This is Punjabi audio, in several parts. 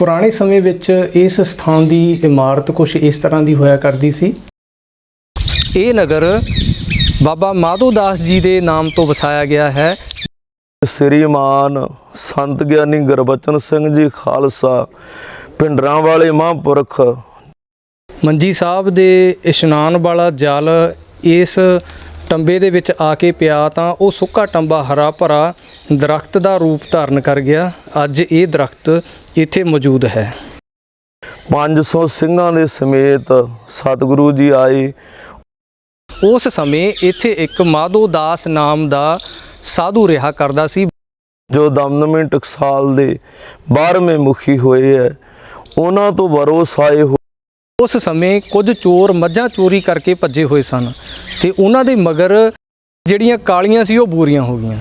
ਪੁਰਾਣੇ ਸਮੇਂ ਵਿੱਚ ਇਸ ਸਥਾਨ ਦੀ ਇਮਾਰਤ ਕੁਝ ਇਸ ਤਰ੍ਹਾਂ ਦੀ ਹੋਇਆ ਕਰਦੀ ਸੀ। ਇਹ ਨਗਰ ਬਾਬਾ ਮਾਧੋ ਦਾਸ ਜੀ ਦੇ ਨਾਮ ਤੋਂ ਵਸਾਇਆ ਗਿਆ ਹੈ। ਸ੍ਰੀਮਾਨ ਸੰਤ ਗਿਆਨੀ ਗੁਰਬਚਨ ਸਿੰਘ ਜੀ ਖਾਲਸਾ ਪਿੰਡਰਾਂ ਵਾਲੇ ਮਹਾਂਪੁਰਖ। ਮੰਜੀ ਸਾਹਿਬ ਦੇ ਇਸ਼ਨਾਨ ਵਾਲਾ ਜਲ ਇਸ ਟੰਬੇ ਦੇ ਵਿੱਚ ਆ ਕੇ ਪਿਆ ਤਾਂ ਉਹ ਸੁੱਕਾ ਟੰਬਾ ਹਰਾ ਭਰਾ ਦਰਖਤ ਦਾ ਰੂਪ ਧਾਰਨ ਕਰ ਗਿਆ। ਅੱਜ ਇਹ ਦਰਖਤ ਇੱਥੇ ਮੌਜੂਦ ਹੈ। 500 ਸਿੰਘਾਂ ਦੇ ਸਮੇਤ ਸਤਿਗੁਰੂ ਜੀ ਆਏ। ਉਸ ਸਮੇਂ ਇੱਥੇ ਇੱਕ ਮਾਧੋ ਦਾਸ ਨਾਮ ਦਾ ਸਾਧੂ ਰਿਹਾ ਕਰਦਾ ਸੀ। ਜੋ ਦਮਦਮੀ ਟਕਸਾਲ ਦੇ 12ਵੇਂ ਮੁਖੀ ਹੋਏ ਹੈ। ਉਹਨਾਂ ਤੋਂ ਵਰੋਸ ਆਏ ਉਸ ਸਮੇਂ ਕੁਝ ਚੋਰ ਮੱਝਾਂ ਚੋਰੀ ਕਰਕੇ ਭੱਜੇ ਹੋਏ ਸਨ ਤੇ ਉਹਨਾਂ ਦੇ ਮਗਰ ਜਿਹੜੀਆਂ ਕਾਲੀਆਂ ਸੀ ਉਹ ਬੂਰੀਆਂ ਹੋ ਗਈਆਂ।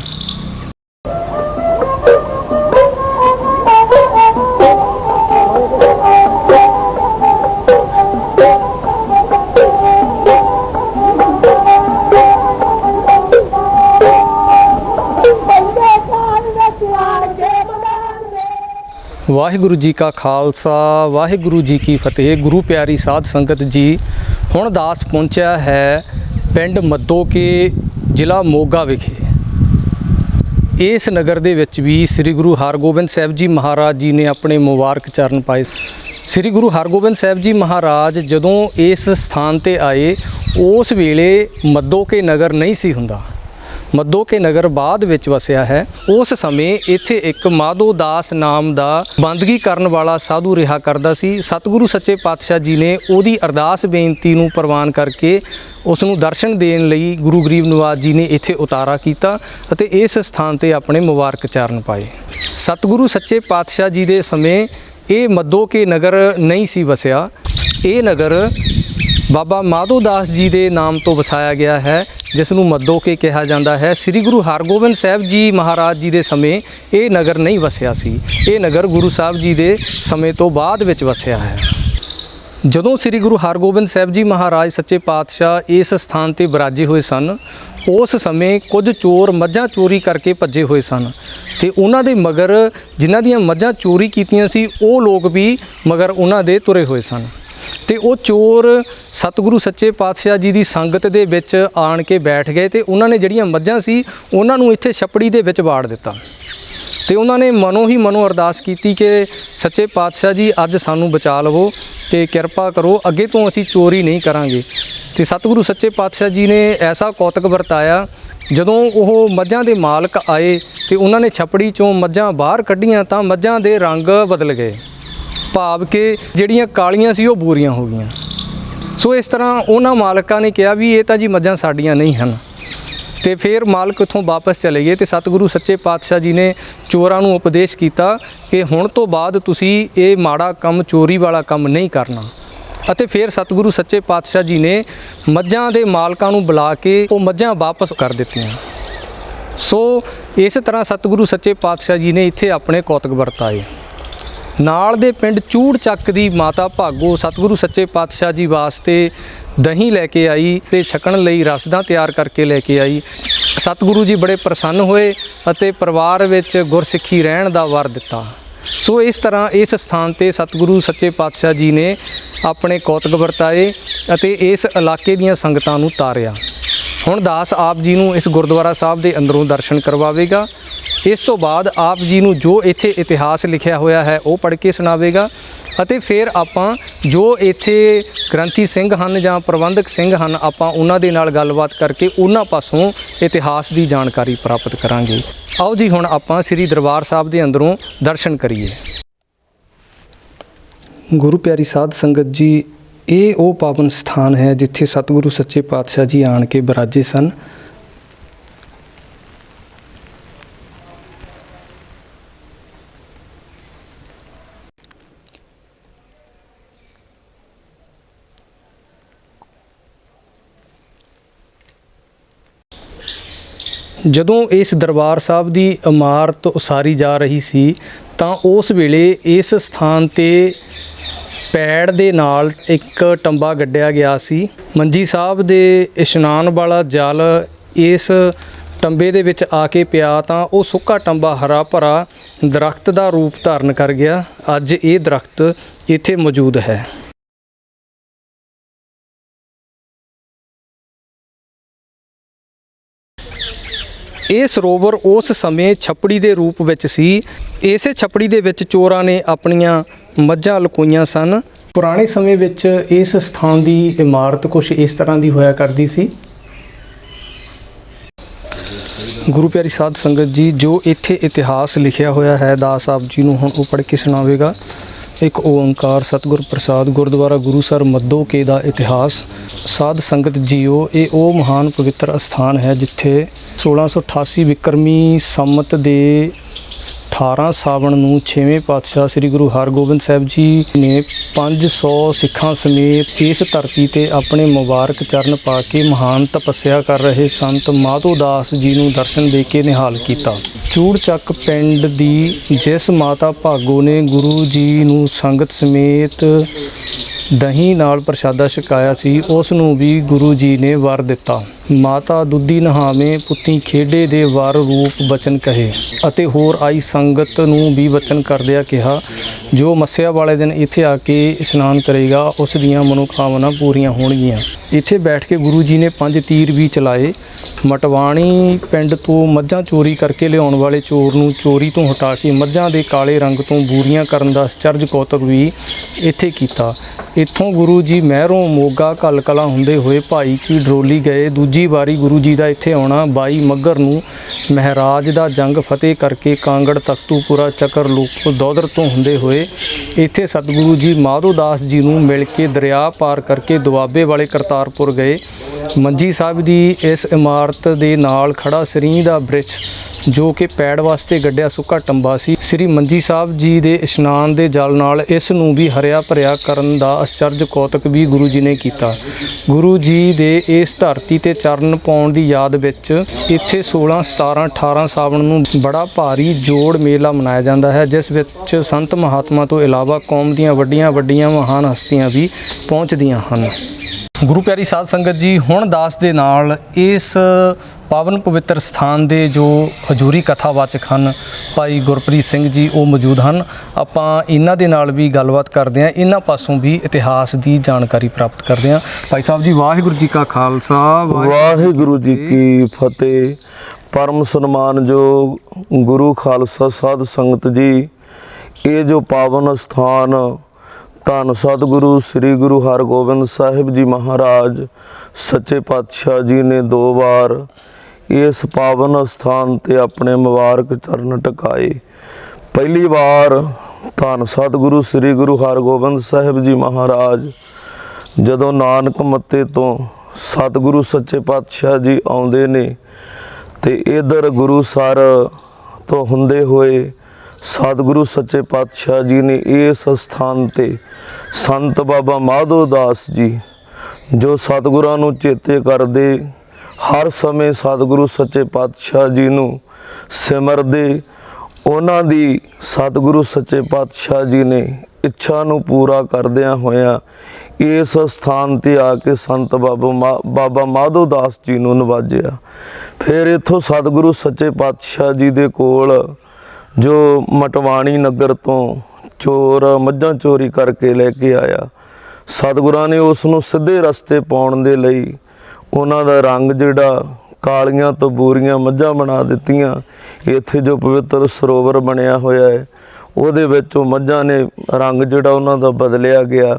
ਵਾਹਿਗੁਰੂ ਜੀ ਕਾ ਖਾਲਸਾ, ਵਾਹਿਗੁਰੂ ਜੀ ਕੀ ਫਤਿਹ। ਗੁਰੂ ਪਿਆਰੀ ਸਾਧ ਸੰਗਤ ਜੀ, ਹੁਣ ਦਾਸ ਪਹੁੰਚਿਆ ਹੈ ਪਿੰਡ ਮੱਦੋਕੇ ਜ਼ਿਲ੍ਹਾ ਮੋਗਾ ਵਿਖੇ। ਇਸ ਨਗਰ ਦੇ ਵਿੱਚ ਵੀ ਸ੍ਰੀ ਗੁਰੂ ਹਰਗੋਬਿੰਦ ਸਾਹਿਬ ਜੀ ਮਹਾਰਾਜ ਜੀ ਨੇ ਆਪਣੇ ਮੁਬਾਰਕ ਚਰਨ ਪਾਏ। ਸ੍ਰੀ ਗੁਰੂ ਹਰਗੋਬਿੰਦ ਸਾਹਿਬ ਜੀ ਮਹਾਰਾਜ ਜਦੋਂ ਇਸ ਸਥਾਨ ਤੇ ਆਏ, ਉਸ ਵੇਲੇ ਮੱਦੋਕੇ ਨਗਰ ਨਹੀਂ ਸੀ ਹੁੰਦਾ। ਮੱਦੋਕੇ ਨਗਰ ਬਾਅਦ ਵਿੱਚ ਵਸਿਆ ਹੈ। ਉਸ ਸਮੇਂ ਇੱਥੇ ਇੱਕ ਮਾਧੋ ਦਾਸ ਨਾਮ ਦਾ ਬੰਦਗੀ ਕਰਨ ਵਾਲਾ ਸਾਧੂ ਰਿਹਾ ਕਰਦਾ ਸੀ। ਸਤਿਗੁਰੂ ਸੱਚੇ ਪਾਤਸ਼ਾਹ ਜੀ ਨੇ ਉਹਦੀ ਅਰਦਾਸ ਬੇਨਤੀ ਨੂੰ ਪ੍ਰਵਾਨ ਕਰਕੇ ਉਸ ਨੂੰ ਦਰਸ਼ਨ ਦੇਣ ਲਈ ਗੁਰੂ ਗਰੀਬ ਨਿਵਾਜ ਜੀ ਨੇ ਇੱਥੇ ਉਤਾਰਾ ਕੀਤਾ ਅਤੇ ਇਸ ਸਥਾਨ ਤੇ ਆਪਣੇ ਮੁਬਾਰਕ ਚਰਨ ਪਾਏ। ਸਤਿਗੁਰੂ ਸੱਚੇ ਪਾਤਸ਼ਾਹ ਜੀ ਦੇ ਸਮੇਂ ਇਹ ਮੱਦੋਕੇ ਨਗਰ ਨਹੀਂ ਸੀ ਵਸਿਆ। ਇਹ ਨਗਰ ਬਾਬਾ ਮਾਧੋ ਦਾਸ ਜੀ ਦੇ ਨਾਮ ਤੋਂ ਵਸਾਇਆ ਗਿਆ ਹੈ, ਜਿਸ ਨੂੰ ਮੱਦੋਕੇ ਕਿਹਾ ਜਾਂਦਾ ਹੈ। ਸ੍ਰੀ ਗੁਰੂ ਹਰਗੋਬਿੰਦ ਸਾਹਿਬ ਜੀ ਮਹਾਰਾਜ ਜੀ ਦੇ ਸਮੇਂ ਇਹ ਨਗਰ ਨਹੀਂ ਵਸਿਆ ਸੀ। ਇਹ ਨਗਰ ਗੁਰੂ ਸਾਹਿਬ ਜੀ ਦੇ ਸਮੇਂ ਤੋਂ ਬਾਅਦ ਵਿੱਚ ਵਸਿਆ ਹੈ। ਜਦੋਂ ਸ੍ਰੀ ਗੁਰੂ ਹਰਗੋਬਿੰਦ ਸਾਹਿਬ ਜੀ ਮਹਾਰਾਜ ਸੱਚੇ ਪਾਤਸ਼ਾਹ ਇਸ ਸਥਾਨ ਤੇ ਬਿਰਾਜੇ ਹੋਏ ਸਨ, ਉਸ ਸਮੇਂ ਕੁਝ ਚੋਰ ਮੱਝਾਂ ਚੋਰੀ ਕਰਕੇ ਭੱਜੇ ਹੋਏ ਸਨ ਤੇ ਉਹਨਾਂ ਦੇ ਮਗਰ ਜਿਨ੍ਹਾਂ ਦੀਆਂ ਮੱਝਾਂ ਚੋਰੀ ਕੀਤੀਆਂ ਸੀ, ਉਹ ਲੋਕ ਵੀ ਮਗਰ ਉਹਨਾਂ ਦੇ ਤੁਰੇ ਹੋਏ ਸਨ। ਤੇ ਉਹ ਚੋਰ ਸਤਿਗੁਰੂ ਸੱਚੇ ਪਾਤਸ਼ਾਹ ਜੀ ਦੀ ਸੰਗਤ ਦੇ ਵਿੱਚ ਆਣ ਕੇ ਬੈਠ ਗਏ ਤੇ ਉਹਨਾਂ ਨੇ ਜਿਹੜੀਆਂ ਮੱਝਾਂ ਸੀ, ਉਹਨਾਂ ਨੂੰ ਇੱਥੇ ਛਪੜੀ ਦੇ ਵਿੱਚ ਵਾੜ ਦਿੱਤਾ। ਤੇ ਉਹਨਾਂ ਨੇ ਮਨੋਂ ਹੀ ਮਨੋਂ ਅਰਦਾਸ ਕੀਤੀ ਕਿ ਸੱਚੇ ਪਾਤਸ਼ਾਹ ਜੀ, ਅੱਜ ਸਾਨੂੰ ਬਚਾ ਲਵੋ ਤੇ ਕਿਰਪਾ ਕਰੋ, ਅੱਗੇ ਤੋਂ ਅਸੀਂ ਚੋਰੀ ਨਹੀਂ ਕਰਾਂਗੇ। ਤੇ ਸਤਿਗੁਰੂ ਸੱਚੇ ਪਾਤਸ਼ਾਹ ਜੀ ਨੇ ਐਸਾ ਕੌਤਕ ਵਰਤਾਇਆ, ਜਦੋਂ ਉਹ ਮੱਝਾਂ ਦੇ ਮਾਲਕ ਆਏ ਤੇ ਉਹਨਾਂ ਨੇ ਛਪੜੀ ਚੋਂ ਮੱਝਾਂ ਬਾਹਰ ਕੱਢੀਆਂ ਤਾਂ ਮੱਝਾਂ ਦੇ ਰੰਗ ਬਦਲ ਗਏ। ਭਾਵ ਕਿ ਜਿਹੜੀਆਂ ਕਾਲੀਆਂ ਸੀ ਉਹ ਬੂਰੀਆਂ ਹੋ ਗਈਆਂ। ਸੋ ਇਸ ਤਰ੍ਹਾਂ ਉਹਨਾਂ ਮਾਲਕਾਂ ਨੇ ਕਿਹਾ ਵੀ ਇਹ ਤਾਂ ਜੀ ਮੱਝਾਂ ਸਾਡੀਆਂ ਨਹੀਂ ਹਨ। ਤੇ ਫਿਰ ਮਾਲਕ ਉੱਥੋਂ ਵਾਪਸ ਚਲੇ ਗਏ ਤੇ ਸਤਿਗੁਰੂ ਸੱਚੇ ਪਾਤਸ਼ਾਹ ਜੀ ਨੇ ਚੋਰਾਂ ਨੂੰ ਉਪਦੇਸ਼ ਕੀਤਾ ਕਿ ਹੁਣ ਤੋਂ ਬਾਅਦ ਤੁਸੀਂ ਇਹ ਮਾੜਾ ਕੰਮ, ਚੋਰੀ ਵਾਲਾ ਕੰਮ ਨਹੀਂ ਕਰਨਾ। ਅਤੇ ਫਿਰ ਸਤਿਗੁਰੂ ਸੱਚੇ ਪਾਤਸ਼ਾਹ ਜੀ ਨੇ ਮੱਝਾਂ ਦੇ ਮਾਲਕਾਂ ਨੂੰ ਬੁਲਾ ਕੇ ਉਹ ਮੱਝਾਂ ਵਾਪਸ ਕਰ ਦਿੱਤੀਆਂ। ਸੋ ਇਸ ਤਰ੍ਹਾਂ ਸਤਿਗੁਰੂ ਸੱਚੇ ਪਾਤਸ਼ਾਹ ਜੀ ਨੇ ਇੱਥੇ ਆਪਣੇ ਕੌਤਕ ਵਰਤਾਏ। ਨਾਲ ਦੇ ਪਿੰਡ ਚੂੜ ਚੱਕ ਦੀ ਮਾਤਾ ਭਾਗੋ ਸਤਿਗੁਰੂ ਸੱਚੇ ਪਾਤਸ਼ਾਹ ਜੀ ਵਾਸਤੇ ਦਹੀਂ ਲੈ ਕੇ ਆਈ ਤੇ ਛਕਣ ਲਈ ਰਸਦਾਂ ਤਿਆਰ ਕਰਕੇ ਲੈ ਕੇ ਆਈ। ਸਤਿਗੁਰੂ ਜੀ ਬੜੇ ਪ੍ਰਸੰਨ ਹੋਏ ਅਤੇ ਪਰਿਵਾਰ ਵਿੱਚ ਗੁਰਸਿੱਖੀ ਰਹਿਣ ਦਾ ਵਰ ਦਿੱਤਾ। ਸੋ ਇਸ ਤਰ੍ਹਾਂ ਇਸ ਸਥਾਨ ਤੇ ਸਤਿਗੁਰੂ ਸੱਚੇ ਪਾਤਸ਼ਾਹ ਜੀ ਨੇ ਆਪਣੇ ਕੌਤਕ ਵਰਤਾਏ ਅਤੇ ਇਸ ਇਲਾਕੇ ਦੀਆਂ ਸੰਗਤਾਂ ਨੂੰ ਤਾਰਿਆ। ਹੁਣ ਦਾਸ ਆਪ ਜੀ ਨੂੰ ਇਸ ਗੁਰਦੁਆਰਾ ਸਾਹਿਬ ਦੇ ਅੰਦਰੋਂ ਦਰਸ਼ਨ ਕਰਵਾਵੇਗਾ। ਇਸ ਤੋਂ ਬਾਅਦ ਆਪ ਜੀ ਨੂੰ ਜੋ ਇੱਥੇ ਇਤਿਹਾਸ ਲਿਖਿਆ ਹੋਇਆ ਹੈ, ਉਹ ਪੜ੍ਹ ਕੇ ਸੁਣਾਵੇਗਾ ਅਤੇ ਫਿਰ ਆਪਾਂ ਜੋ ਇੱਥੇ ਗ੍ਰੰਥੀ ਸਿੰਘ ਹਨ ਜਾਂ ਪ੍ਰਬੰਧਕ ਸਿੰਘ ਹਨ, ਆਪਾਂ ਉਹਨਾਂ ਦੇ ਨਾਲ ਗੱਲਬਾਤ ਕਰਕੇ ਉਹਨਾਂ ਪਾਸੋਂ ਇਤਿਹਾਸ ਦੀ ਜਾਣਕਾਰੀ ਪ੍ਰਾਪਤ ਕਰਾਂਗੇ। ਆਓ ਜੀ, ਹੁਣ ਆਪਾਂ ਸ੍ਰੀ ਦਰਬਾਰ ਸਾਹਿਬ ਦੇ ਅੰਦਰੋਂ ਦਰਸ਼ਨ ਕਰੀਏ। ਗੁਰੂ ਪਿਆਰੀ ਸਾਧ ਸੰਗਤ ਜੀ, ਇਹ ਉਹ ਪਾਵਨ ਸਥਾਨ ਹੈ ਜਿੱਥੇ ਸਤਿਗੁਰੂ ਸੱਚੇ ਪਾਤਸ਼ਾਹ ਜੀ ਆਣ ਕੇ ਬਰਾਜੇ ਸਨ। ਜਦੋਂ ਇਸ ਦਰਬਾਰ ਸਾਹਿਬ ਦੀ ਇਮਾਰਤ ਉਸਾਰੀ ਜਾ ਰਹੀ ਸੀ, ਤਾਂ ਉਸ ਵੇਲੇ ਇਸ ਸਥਾਨ ਤੇ ਪੈੜ ਦੇ ਨਾਲ ਇੱਕ ਟੰਬਾ ਗੱਡਿਆ ਗਿਆ ਸੀ। ਮੰਜੀ ਸਾਹਿਬ ਦੇ ਇਸ਼ਨਾਨ ਵਾਲਾ ਜਲ ਇਸ ਟੰਬੇ ਦੇ ਵਿੱਚ ਆ ਕੇ ਪਿਆ, ਤਾਂ ਉਹ ਸੁੱਕਾ ਟੰਬਾ ਹਰਾ ਭਰਾ ਦਰਖਤ ਦਾ ਰੂਪ ਧਾਰਨ ਕਰ ਗਿਆ। ਅੱਜ ਇਹ ਦਰਖਤ ਇੱਥੇ ਮੌਜੂਦ ਹੈ। ਇਹ ਸਰੋਵਰ ਉਸ ਸਮੇਂ ਛੱਪੜੀ ਦੇ ਰੂਪ ਵਿੱਚ ਸੀ। ਇਸੇ ਛੱਪੜੀ ਦੇ ਵਿੱਚ ਚੋਰਾਂ ਨੇ ਆਪਣੀਆਂ ਮੱਝਾਂ ਲੁਕੋਈਆਂ ਸਨ। ਪੁਰਾਣੇ ਸਮੇਂ ਵਿੱਚ ਇਸ ਸਥਾਨ ਦੀ ਇਮਾਰਤ ਕੁਝ ਇਸ ਤਰ੍ਹਾਂ ਦੀ ਹੋਇਆ ਕਰਦੀ ਸੀ। ਗੁਰੂ ਪਿਆਰੀ ਸਾਧ ਸੰਗਤ ਜੀ, ਜੋ ਇੱਥੇ ਇਤਿਹਾਸ ਲਿਖਿਆ ਹੋਇਆ ਹੈ, ਦਾਸ ਸਾਹਿਬ ਜੀ ਨੂੰ ਹੁਣ ਉਹ ਪੜ੍ਹ ਕੇ ਸੁਣਾਵੇਗਾ। ਇੱਕ ਓੰਕਾਰ ਸਤਿਗੁਰ ਪ੍ਰਸਾਦ ਗੁਰਦੁਆਰਾ ਗੁਰੂਸਰ ਮੱਦੋ ਕੇ ਦਾ ਇਤਿਹਾਸ ਸਾਧ ਸੰਗਤ ਜੀਓ, ਇਹ ਉਹ ਮਹਾਨ ਪਵਿੱਤਰ ਅਸਥਾਨ ਹੈ ਜਿੱਥੇ 1688 ਵਿਕਰਮੀ ਸੰਮਤ ਦੇ 18 ਸਾਵਣ ਨੂੰ 6ਵੇਂ ਪਾਤਸ਼ਾਹ ਸ੍ਰੀ ਗੁਰੂ ਹਰਗੋਬਿੰਦ ਸਾਹਿਬ ਜੀ ਨੇ 500 ਸਿੱਖਾਂ ਸਮੇਤ ਇਸ ਧਰਤੀ ਤੇ ਆਪਣੇ ਮੁਬਾਰਕ ਚਰਨ ਪਾ ਕੇ ਮਹਾਨ ਤਪੱਸਿਆ ਕਰ ਰਹੇ ਸੰਤ ਮਾਧੋ ਦਾਸ ਜੀ ਨੂੰ ਦਰਸ਼ਨ ਦੇ ਕੇ ਨਿਹਾਲ ਕੀਤਾ। ਚੂੜਚੱਕ ਪਿੰਡ ਦੀ ਜਿਸ ਮਾਤਾ ਭਾਗੋ ਨੇ ਗੁਰੂ ਜੀ ਨੂੰ ਸੰਗਤ ਸਮੇਤ ਦਹੀਂ ਨਾਲ ਪ੍ਰਸ਼ਾਦਾ ਛਕਾਇਆ ਸੀ, ਉਸ ਨੂੰ ਵੀ ਗੁਰੂ ਜੀ ਨੇ ਵਰ ਦਿੱਤਾ। ਮਾਤਾ ਦੁੱਧੀ ਨਹਾਵੇਂ ਪੁੱਤੀ ਖੇਡੇ ਦੇ ਵਰ ਰੂਪ ਬਚਨ ਕਹੇ ਅਤੇ ਹੋਰ ਆਈ ਸੰਗਤ ਨੂੰ ਵੀ ਬਚਨ ਕਰਦਿਆਂ ਕਿਹਾ, ਜੋ ਮੱਸਿਆ ਵਾਲੇ ਦਿਨ ਇੱਥੇ ਆ ਕੇ ਇਸ਼ਨਾਨ ਕਰੇਗਾ, ਉਸ ਦੀਆਂ ਮਨੋਕਾਮਨਾ ਪੂਰੀਆਂ ਹੋਣਗੀਆਂ। ਇੱਥੇ ਬੈਠ ਕੇ ਗੁਰੂ ਜੀ ਨੇ ਪੰਜ ਤੀਰ ਵੀ ਚਲਾਏ। ਮਟਵਾਣੀ ਪਿੰਡ ਤੋਂ ਮੱਝਾਂ ਚੋਰੀ ਕਰਕੇ ਲਿਆਉਣ ਵਾਲੇ ਚੋਰ ਨੂੰ ਚੋਰੀ ਤੋਂ ਹਟਾ ਕੇ ਮੱਝਾਂ ਦੇ ਕਾਲੇ ਰੰਗ ਤੋਂ ਬੂਰੀਆਂ ਕਰਨ ਦਾ ਅਚਰਜ ਕੌਤਕ ਵੀ ਇੱਥੇ ਕੀਤਾ। ਇੱਥੋਂ ਗੁਰੂ ਜੀ ਮਹਿਰੋਂ ਮੋਗਾ ਕਲ ਕਲਾ ਹੁੰਦੇ ਹੋਏ ਭਾਈ ਕੀ ਡਰੋਲੀ ਗਏ। ਦੂਜੀ ਵਾਰੀ ਗੁਰੂ ਜੀ ਦਾ ਇੱਥੇ ਆਉਣਾ 22 ਮੱਗਰ ਨੂੰ ਮਹਾਰਾਜ ਦਾ ਜੰਗ ਫਤਿਹ ਕਰਕੇ ਕਾਂਗੜ, ਤਖਤੂਪੁਰਾ, ਚੱਕਰ ਲੋਕ ਦੌਦਰ ਤੋਂ ਹੁੰਦੇ ਹੋਏ ਇੱਥੇ ਸਤਿਗੁਰੂ ਜੀ ਮਾਧੋ ਦਾਸ ਜੀ ਨੂੰ ਮਿਲ ਕੇ ਦਰਿਆ ਪਾਰ ਕਰਕੇ ਦੁਆਬੇ ਵਾਲੇ ਕਰਤਾਰਪੁਰ ਗਏ। ਮੰਜੀ ਸਾਹਿਬ ਦੀ ਇਸ ਇਮਾਰਤ ਦੇ ਨਾਲ ਖੜਾ ਸਰੀ ਦਾ ਬ੍ਰਿਛ, ਜੋ ਕਿ ਪੈੜ ਵਾਸਤੇ ਗੱਡਿਆ ਸੁੱਕਾ ਟੰਬਾ ਸੀ। ਸ੍ਰੀ ਮੰਜੀ ਸਾਹਿਬ ਜੀ ਦੇ ਇਸ਼ਨਾਨ ਦੇ ਜਲ ਨਾਲ ਇਸ ਨੂੰ ਵੀ ਹਰਿਆ ਭਰਿਆ ਕਰਨ ਦਾ ਅਚਰਜ ਕੌਤਕ ਵੀ ਗੁਰੂ ਜੀ ਨੇ ਕੀਤਾ। ਗੁਰੂ ਜੀ ਦੇ ਇਸ ਧਰਤੀ ਤੇ ਚਰਨ ਪਾਉਣ ਦੀ ਯਾਦ ਵਿੱਚ ਇੱਥੇ 16 17 18 ਸਾਵਣ ਨੂੰ ਬੜਾ ਭਾਰੀ ਜੋੜ ਮੇਲਾ ਮਨਾਇਆ ਜਾਂਦਾ ਹੈ, ਜਿਸ ਵਿੱਚ ਸੰਤ ਮਹਾਤਮਾ ਤੋਂ ਇਲਾਵਾ ਕੌਮ ਦੀਆਂ ਵੱਡੀਆਂ ਵੱਡੀਆਂ ਮਹਾਨ ਹਸਤੀਆਂ ਵੀ ਪਹੁੰਚਦੀਆਂ ਹਨ। ਗੁਰੂ ਪਿਆਰੀ ਸਾਧ ਸੰਗਤ ਜੀ ਹੁਣ ਦਾਸ ਦੇ ਨਾਲ ਇਸ ਪਾਵਨ ਪਵਿੱਤਰ ਸਥਾਨ ਦੇ ਜੋ ਹਜੂਰੀ ਕਥਾਵਾਚਕ ਹਨ ਭਾਈ ਗੁਰਪ੍ਰੀਤ ਸਿੰਘ ਜੀ ਉਹ ਮੌਜੂਦ ਹਨ। ਆਪਾਂ ਇਹਨਾਂ ਦੇ ਨਾਲ ਵੀ ਗੱਲਬਾਤ ਕਰਦੇ ਹਾਂ। ਇਹਨਾਂ ਪਾਸੋਂ ਵੀ ਇਤਿਹਾਸ ਦੀ ਜਾਣਕਾਰੀ ਪ੍ਰਾਪਤ ਕਰਦੇ ਹਾਂ। ਭਾਈ ਸਾਹਿਬ ਜੀ ਵਾਹਿਗੁਰੂ ਜੀ ਕਾ ਖਾਲਸਾ ਵਾਹਿਗੁਰੂ ਜੀ ਕੀ ਫਤਿਹ। ਪਰਮ ਸਨਮਾਨਯੋਗ ਗੁਰੂ ਖਾਲਸਾ ਸਾਧ ਸੰਗਤ ਜੀ ਇਹ ਜੋ ਪਾਵਨ ਸਥਾਨ ਧੰਨ ਸਤਿਗੁਰੂ ਸ੍ਰੀ ਗੁਰੂ ਹਰਗੋਬਿੰਦ ਸਾਹਿਬ ਜੀ ਮਹਾਰਾਜ। ਸੱਚੇ ਪਾਤਸ਼ਾਹ ਜੀ ਨੇ ਦੋ ਵਾਰ ਇਸ ਪਾਵਨ ਸਥਾਨ ਤੇ ਆਪਣੇ ਮੁਬਾਰਕ ਚਰਨ ਟਿਕਾਏ। ਪਹਿਲੀ ਵਾਰ ਧੰਨ ਸਤਿਗੁਰੂ ਸ੍ਰੀ ਗੁਰੂ ਹਰਗੋਬਿੰਦ ਸਾਹਿਬ ਜੀ ਮਹਾਰਾਜ ਜਦੋਂ ਨਾਨਕ ਮੱਤੇ ਤੋਂ ਸਤਿਗੁਰੂ ਸੱਚੇ ਪਾਤਸ਼ਾਹ ਜੀ ਆਉਂਦੇ ਨੇ ਤੇ ਇਧਰ ਗੁਰੂ ਸਰ ਤੋਂ ਹੁੰਦੇ ਹੋਏ ਸਤਿਗੁਰੂ ਸੱਚੇ ਪਾਤਸ਼ਾਹ ਜੀ ਨੇ ਇਸ ਸਥਾਨ ਤੇ ਸੰਤ ਬਾਬਾ ਮਾਧੋ ਦਾਸ ਜੀ, ਜੋ ਸਤਿਗੁਰਾਂ ਨੂੰ ਚੇਤੇ ਕਰਦੇ, ਹਰ ਸਮੇਂ ਸਤਿਗੁਰੂ ਸੱਚੇ ਪਾਤਸ਼ਾਹ ਜੀ ਨੂੰ ਸਿਮਰਦੇ, ਉਹਨਾਂ ਦੀ ਸਤਿਗੁਰੂ ਸੱਚੇ ਪਾਤਸ਼ਾਹ ਜੀ ਨੇ ਇੱਛਾ ਨੂੰ ਪੂਰਾ ਕਰਦਿਆਂ ਹੋਇਆਂ ਇਸ ਸਥਾਨ ਤੇ ਆ ਕੇ ਸੰਤ ਬਾਬਾ ਮਾ- ਬਾਬਾ ਮਾਧੋ ਦਾਸ ਜੀ ਨੂੰ ਨਵਾਜਿਆ। ਫਿਰ ਇੱਥੋਂ ਸਤਿਗੁਰੂ ਸੱਚੇ ਪਾਤਸ਼ਾਹ ਜੀ ਦੇ ਕੋਲ ਜੋ ਮਟਵਾਣੀ ਨਗਰ ਤੋਂ ਚੋਰ ਮੱਝਾਂ ਚੋਰੀ ਕਰਕੇ ਲੈ ਕੇ ਆਇਆ, ਸਤਿਗੁਰਾਂ ਨੇ ਉਸ ਨੂੰ ਸਿੱਧੇ ਰਸਤੇ ਪਾਉਣ ਦੇ ਲਈ ਉਹਨਾਂ ਦਾ ਰੰਗ ਜਿਹੜਾ ਕਾਲੀਆਂ ਤੋਂ ਬੂਰੀਆਂ ਮੱਝਾਂ ਬਣਾ ਦਿੱਤੀਆਂ, ਇੱਥੇ ਜੋ ਪਵਿੱਤਰ ਸਰੋਵਰ ਬਣਿਆ ਹੋਇਆ ਹੈ, ਉਹਦੇ ਵਿੱਚ ਉਹ ਮੱਝਾਂ ਨੇ ਰੰਗ ਜਿਹੜਾ ਉਹਨਾਂ ਦਾ ਬਦਲਿਆ ਗਿਆ।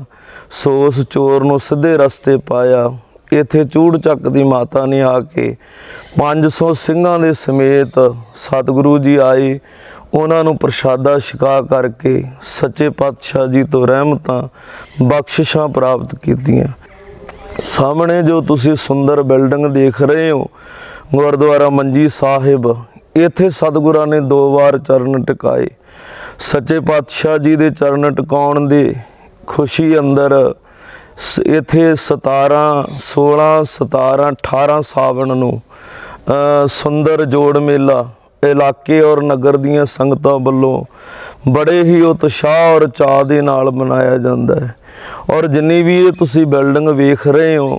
ਸੋ ਉਸ ਚੋਰ ਨੂੰ ਸਿੱਧੇ ਰਸਤੇ ਪਾਇਆ। ਇੱਥੇ ਚੂੜ ਚੱਕ ਦੀ ਮਾਤਾ ਨੇ ਆ ਕੇ 500 ਸਿੰਘਾਂ ਦੇ ਸਮੇਤ ਸਤਿਗੁਰੂ ਜੀ ਆਏ। ਉਹਨਾਂ ਨੂੰ ਪ੍ਰਸ਼ਾਦਾ ਛਕਾ ਕਰਕੇ ਸੱਚੇ ਪਾਤਸ਼ਾਹ ਜੀ ਤੋਂ ਰਹਿਮਤਾਂ, ਬਖਸ਼ਿਸ਼ਾਂ ਪ੍ਰਾਪਤ ਕੀਤੀਆਂ। ਸਾਹਮਣੇ ਜੋ ਤੁਸੀਂ ਸੁੰਦਰ ਬਿਲਡਿੰਗ ਦੇਖ ਰਹੇ ਹੋ, ਗੁਰਦੁਆਰਾ ਮੰਜੀ ਸਾਹਿਬ, ਇੱਥੇ ਸਤਿਗੁਰਾਂ ਨੇ ਦੋ ਵਾਰ ਚਰਨ ਟਿਕਾਏ। ਸੱਚੇ ਪਾਤਸ਼ਾਹ ਜੀ ਦੇ ਚਰਨ ਟਿਕਾਉਣ ਦੇ ਖੁਸ਼ੀ ਅੰਦਰ ਸ- ਇੱਥੇ 17 16 17 18 ਸਾਵਣ ਨੂੰ ਸੁੰਦਰ ਜੋੜ ਮੇਲਾ ਇਲਾਕੇ ਔਰ ਨਗਰ ਦੀਆਂ ਸੰਗਤਾਂ ਵੱਲੋਂ ਬੜੇ ਹੀ ਉਤਸ਼ਾਹ ਔਰ ਚਾਅ ਦੇ ਨਾਲ ਮਨਾਇਆ ਜਾਂਦਾ ਹੈ। ਔਰ ਜਿੰਨੀ ਵੀ ਇਹ ਤੁਸੀਂ ਬਿਲਡਿੰਗ ਵੇਖ ਰਹੇ ਹੋ,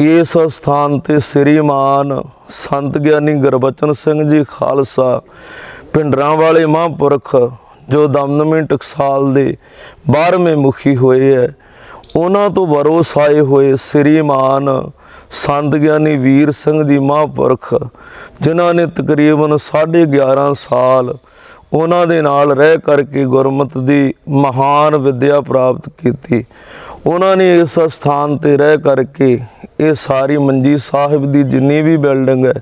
ਇਸ ਸਥਾਨ ਤੇ ਸ੍ਰੀਮਾਨ ਸੰਤ ਗਿਆਨੀ ਗੁਰਬਚਨ ਸਿੰਘ ਜੀ ਖਾਲਸਾ ਪਿੰਡਰਾਂ ਵਾਲੇ ਮਹਾਂਪੁਰਖ ਜੋ ਦਮਦਮੀ ਟਕਸਾਲ ਦੇ 12ਵੇਂ ਮੁਖੀ ਹੋਏ ਹੈ, ਉਹਨਾਂ ਤੋਂ ਵਰੋਸ ਆਏ ਹੋਏ ਸ੍ਰੀਮਾਨ ਸੰਤ ਗਿਆਨੀ ਵੀਰ ਸਿੰਘ ਜੀ ਮਹਾਂਪੁਰਖ, ਜਿਨ੍ਹਾਂ ਨੇ ਤਕਰੀਬਨ 11.5 ਸਾਲ ਉਹਨਾਂ ਦੇ ਨਾਲ ਰਹਿ ਕਰਕੇ ਗੁਰਮਤ ਦੀ ਮਹਾਨ ਵਿੱਦਿਆ ਪ੍ਰਾਪਤ ਕੀਤੀ। ਉਹਨਾਂ ਨੇ ਇਸ ਸਥਾਨ ਤੇ ਰਹਿ ਕਰਕੇ ਇਹ ਸਾਰੀ ਮੰਜੀ ਸਾਹਿਬ ਦੀ ਜਿੰਨੀ ਵੀ ਬਿਲਡਿੰਗ ਹੈ,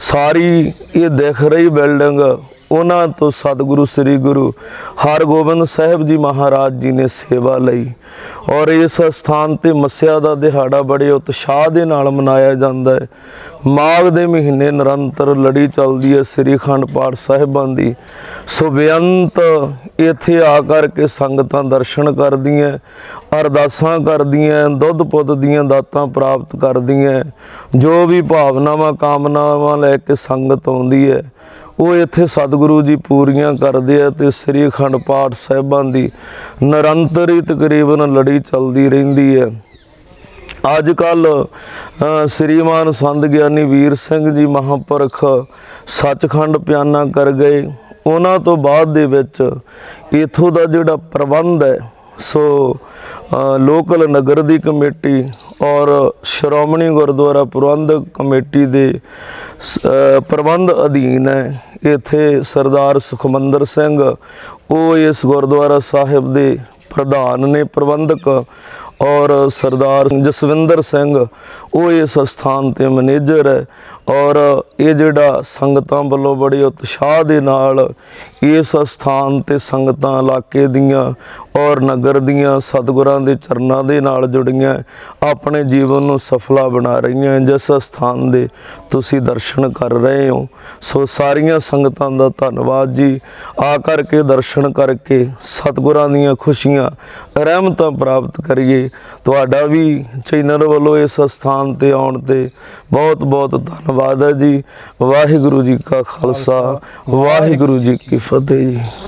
ਸਾਰੀ ਇਹ ਦਿਖ ਰਹੀ ਬਿਲਡਿੰਗ ਉਹਨਾਂ ਤੋਂ ਸਤਿਗੁਰੂ, ਸ੍ਰੀ ਗੁਰੂ ਹਰਗੋਬਿੰਦ ਸਾਹਿਬ ਜੀ ਮਹਾਰਾਜ ਜੀ ਨੇ ਸੇਵਾ ਲਈ। ਔਰ ਇਸ ਸਥਾਨ ਤੇ ਮੱਸਿਆ ਦਾ ਦਿਹਾੜਾ ਬੜੇ ਉਤਸ਼ਾਹ ਦੇ ਨਾਲ ਮਨਾਇਆ ਜਾਂਦਾ ਹੈ। ਮਾਘ ਦੇ ਮਹੀਨੇ ਨਿਰੰਤਰ ਲੜੀ ਚੱਲਦੀ ਹੈ ਸ੍ਰੀ ਅਖੰਡ ਪਾਠ ਸਾਹਿਬਾਂ ਦੀ। ਸੋ ਬੇਅੰਤ ਇੱਥੇ ਆ ਕਰਕੇ ਸੰਗਤਾਂ ਦਰਸ਼ਨ ਕਰਦੀਆਂ, ਅਰਦਾਸਾਂ ਕਰਦੀਆਂ, ਦੁੱਧ ਪੁੱਤ ਦੀਆਂ ਦਾਤਾਂ ਪ੍ਰਾਪਤ ਕਰਦੀਆਂ। ਜੋ ਵੀ ਭਾਵਨਾਵਾਂ, ਕਾਮਨਾਵਾਂ ਲੈ ਕੇ ਸੰਗਤ ਆਉਂਦੀ ਹੈ ਉਹ ਇੱਥੇ ਸਤਿਗੁਰੂ ਜੀ ਪੂਰੀਆਂ ਕਰਦੇ ਆ ਤੇ ਸ੍ਰੀ ਅਖੰਡ ਪਾਠ ਸਾਹਿਬਾਂ ਦੀ ਨਿਰੰਤਰ ਹੀ ਤਕਰੀਬਨ ਲੜੀ ਚੱਲਦੀ ਰਹਿੰਦੀ ਹੈ। ਅੱਜ ਕੱਲ ਸ੍ਰੀਮਾਨ ਸੰਤ ਗਿਆਨੀ ਵੀਰ ਸਿੰਘ ਜੀ ਮਹਾਂਪੁਰਖ ਸੱਚਖੰਡ ਪਿਆਨਾ ਕਰ ਗਏ। ਉਹਨਾਂ ਤੋਂ ਬਾਅਦ ਦੇ ਵਿੱਚ ਇਥੋਂ ਦਾ ਜਿਹੜਾ ਪ੍ਰਬੰਧ ਹੈ ਸੋ ਲੋਕਲ ਨਗਰ ਦੀ ਕਮੇਟੀ ਔਰ ਸ਼੍ਰੋਮਣੀ ਗੁਰਦੁਆਰਾ ਪ੍ਰਬੰਧਕ ਕਮੇਟੀ ਦੇ ਪ੍ਰਬੰਧ ਅਧੀਨ ਹੈ। ਇੱਥੇ ਸਰਦਾਰ ਸੁਖਮੰਦਰ ਸਿੰਘ, ਉਹ ਇਸ ਗੁਰਦੁਆਰਾ ਸਾਹਿਬ ਦੇ ਪ੍ਰਧਾਨ ਨੇ ਪ੍ਰਬੰਧਕ ਔਰ ਸਰਦਾਰ ਜਸਵਿੰਦਰ ਸਿੰਘ, ਉਹ ਇਸ ਸਥਾਨ ਤੇ ਮੈਨੇਜਰ ਹੈ ਔਰ ਇਹ ਜਿਹੜਾ ਸੰਗਤਾਂ ਵੱਲੋਂ ਬੜੇ ਉਤਸ਼ਾਹ ਦੇ ਨਾਲ ਇਸ ਸਥਾਨ ਤੇ ਸੰਗਤਾਂ ਇਲਾਕੇ ਦੀਆਂ ਔਰ ਨਗਰ ਦੀਆਂ ਸਤਿਗੁਰਾਂ ਦੇ ਚਰਨਾਂ ਦੇ ਨਾਲ ਜੁੜੀਆਂ, ਆਪਣੇ ਜੀਵਨ ਨੂੰ ਸਫਲਾ ਬਣਾ ਰਹੀਆਂ ਜਿਸ ਸਥਾਨ ਦੇ ਤੁਸੀਂ ਦਰਸ਼ਨ ਕਰ ਰਹੇ ਹੋ। ਸੋ ਸਾਰੀਆਂ ਸੰਗਤਾਂ ਦਾ ਧੰਨਵਾਦ ਜੀ। ਆ ਕਰਕੇ ਦਰਸ਼ਨ ਕਰਕੇ ਸਤਿਗੁਰਾਂ ਦੀਆਂ ਖੁਸ਼ੀਆਂ, ਰਹਿਮਤਾਂ ਪ੍ਰਾਪਤ ਕਰੀਏ। ਤੁਹਾਡਾ ਵੀ ਚੈਨਲ ਵੱਲੋਂ ਇਸ ਸਥਾਨ ਤੇ ਆਉਣ ਤੇ ਬਹੁਤ ਬਹੁਤ ਧੰਨਵਾਦ ਹੈ ਜੀ। ਵਾਹਿਗੁਰੂ ਜੀ ਕਾ ਖਾਲਸਾ ਵਾਹਿਗੁਰੂ ਜੀ ਕੀ ਫਤਿਹ ਜੀ।